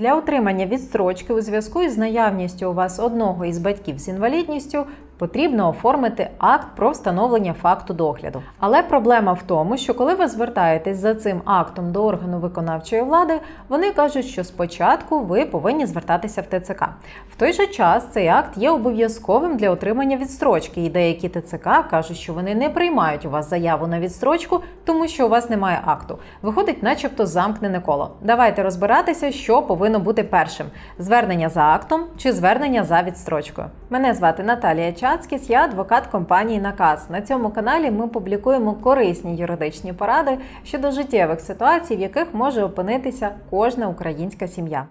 Для отримання відстрочки у зв'язку із наявністю у вас одного із батьків з інвалідністю потрібно оформити акт про встановлення факту догляду. Але проблема в тому, що коли ви звертаєтесь за цим актом до органу виконавчої влади, вони кажуть, що спочатку ви повинні звертатися в ТЦК. В той же час цей акт є обов'язковим для отримання відстрочки, і деякі ТЦК кажуть, що вони не приймають у вас заяву на відстрочку, тому що у вас немає акту. Виходить, начебто, замкнене коло. Давайте розбиратися, що повинно бути першим: звернення за актом чи звернення за відстрочкою. Мене звати Наталія Чацькіс, я адвокат компанії Наказ. На цьому каналі ми публікуємо корисні юридичні поради щодо життєвих ситуацій, в яких може опинитися кожна українська сім'я.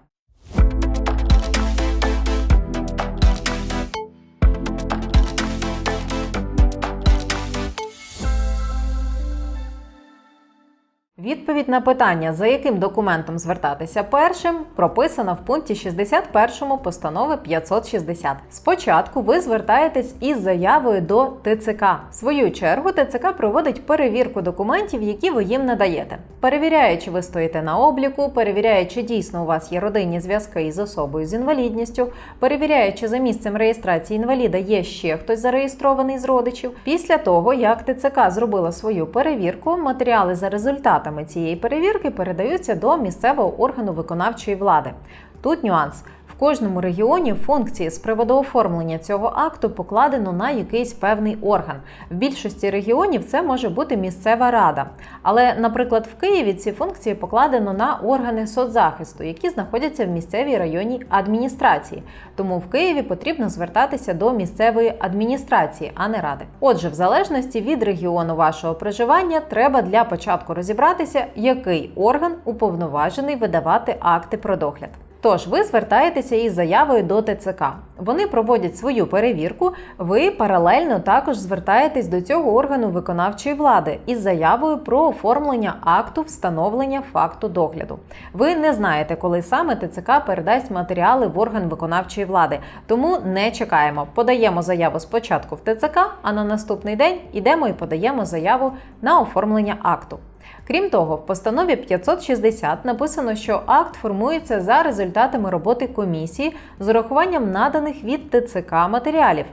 Відповідь на питання, за яким документом звертатися першим, прописана в пункті 61 постанови 560. Спочатку ви звертаєтесь із заявою до ТЦК. В свою чергу ТЦК проводить перевірку документів, які ви їм надаєте. Перевіряє, чи ви стоїте на обліку, перевіряє, чи дійсно у вас є родинні зв'язки із особою з інвалідністю, перевіряє, чи за місцем реєстрації інваліда є ще хтось зареєстрований з родичів. Після того, як ТЦК зробила свою перевірку, матеріали за результатами цієї перевірки передаються до місцевого органу виконавчої влади. Тут нюанс. Кожному регіоні функції з приводу оформлення цього акту покладено на якийсь певний орган. В більшості регіонів це може бути місцева рада. Але, наприклад, в Києві ці функції покладено на органи соцзахисту, які знаходяться в місцевій районній адміністрації. Тому в Києві потрібно звертатися до місцевої адміністрації, а не ради. Отже, в залежності від регіону вашого проживання, треба для початку розібратися, який орган уповноважений видавати акти про догляд. Тож ви звертаєтеся із заявою до ТЦК. Вони проводять свою перевірку. Ви паралельно також звертаєтесь до цього органу виконавчої влади із заявою про оформлення акту встановлення факту догляду. Ви не знаєте, коли саме ТЦК передасть матеріали в орган виконавчої влади, тому не чекаємо. Подаємо заяву спочатку в ТЦК, а на наступний день ідемо і подаємо заяву на оформлення акту. Крім того, в постанові 560 написано, що акт формується за результатами роботи комісії з урахуванням наданих від ТЦК матеріалів.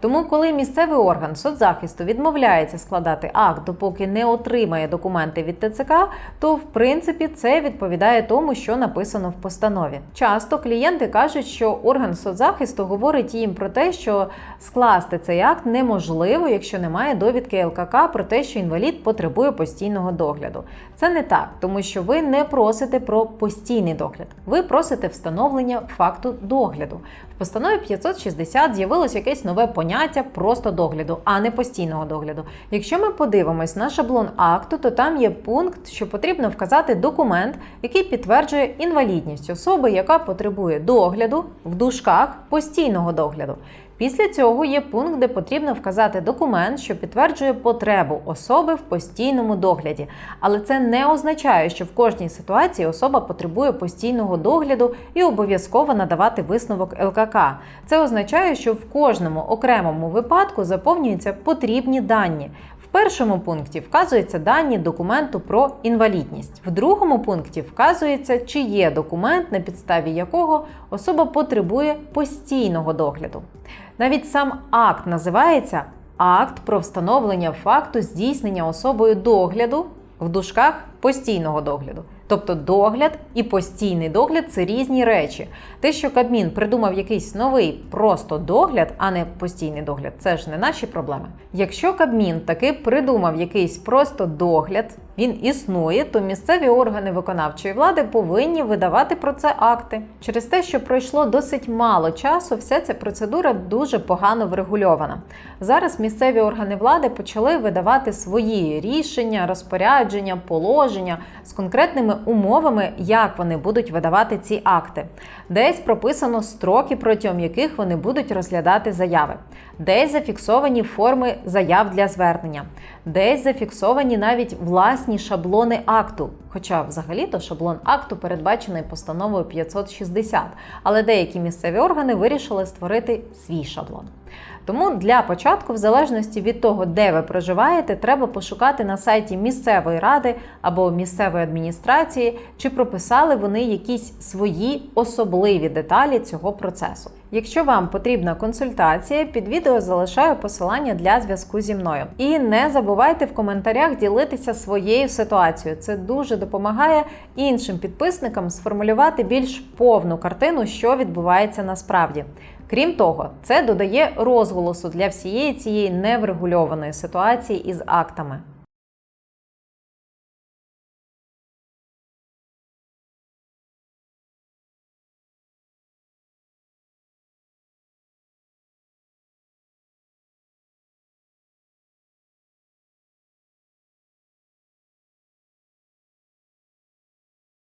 Тому, коли місцевий орган соцзахисту відмовляється складати акт, допоки не отримає документи від ТЦК, то в принципі це відповідає тому, що написано в постанові. Часто клієнти кажуть, що орган соцзахисту говорить їм про те, що скласти цей акт неможливо, якщо немає довідки ЛКК про те, що інвалід потребує постійного догляду. Це не так, тому що ви не просите про постійний догляд, ви просите встановлення факту догляду. В постанові 560 з'явилось якесь нове поняття просто догляду, а не постійного догляду. Якщо ми подивимось на шаблон акту, то там є пункт, що потрібно вказати документ, який підтверджує інвалідність особи, яка потребує догляду в дужках постійного догляду. Після цього є пункт, де потрібно вказати документ, що підтверджує потребу особи в постійному догляді. Але це не означає, що в кожній ситуації особа потребує постійного догляду і обов'язково надавати висновок ЛКК. Це означає, що в кожному окремому випадку заповнюються потрібні дані. В першому пункті вказуються дані документу про інвалідність. В другому пункті вказується, чи є документ, на підставі якого особа потребує постійного догляду. Навіть сам акт називається Акт про встановлення факту здійснення особою догляду в дужках постійного догляду. Тобто догляд і постійний догляд це різні речі. Те, що Кабмін придумав якийсь новий просто догляд, а не постійний догляд, це ж не наші проблеми. Якщо Кабмін таки придумав якийсь просто догляд, він існує, то місцеві органи виконавчої влади повинні видавати про це акти. Через те, що пройшло досить мало часу, вся ця процедура дуже погано врегульована. Зараз місцеві органи влади почали видавати свої рішення, розпорядження, положення з конкретними умовами, як вони будуть видавати ці акти. Десь прописано строки, протягом яких вони будуть розглядати заяви, десь зафіксовані форми заяв для звернення, десь зафіксовані навіть власні шаблони акту. Хоча, взагалі-то, шаблон акту передбачений постановою 560, але деякі місцеві органи вирішили створити свій шаблон. Тому для початку, в залежності від того, де ви проживаєте, треба пошукати на сайті місцевої ради або місцевої адміністрації, чи прописали вони якісь свої особливі деталі цього процесу. Якщо вам потрібна консультація, під відео залишаю посилання для зв'язку зі мною. І не забувайте в коментарях ділитися своєю ситуацією. Це дуже допомагає іншим підписникам сформулювати більш повну картину, що відбувається насправді. Крім того, це додає розголосу для всієї цієї неврегульованої ситуації із актами.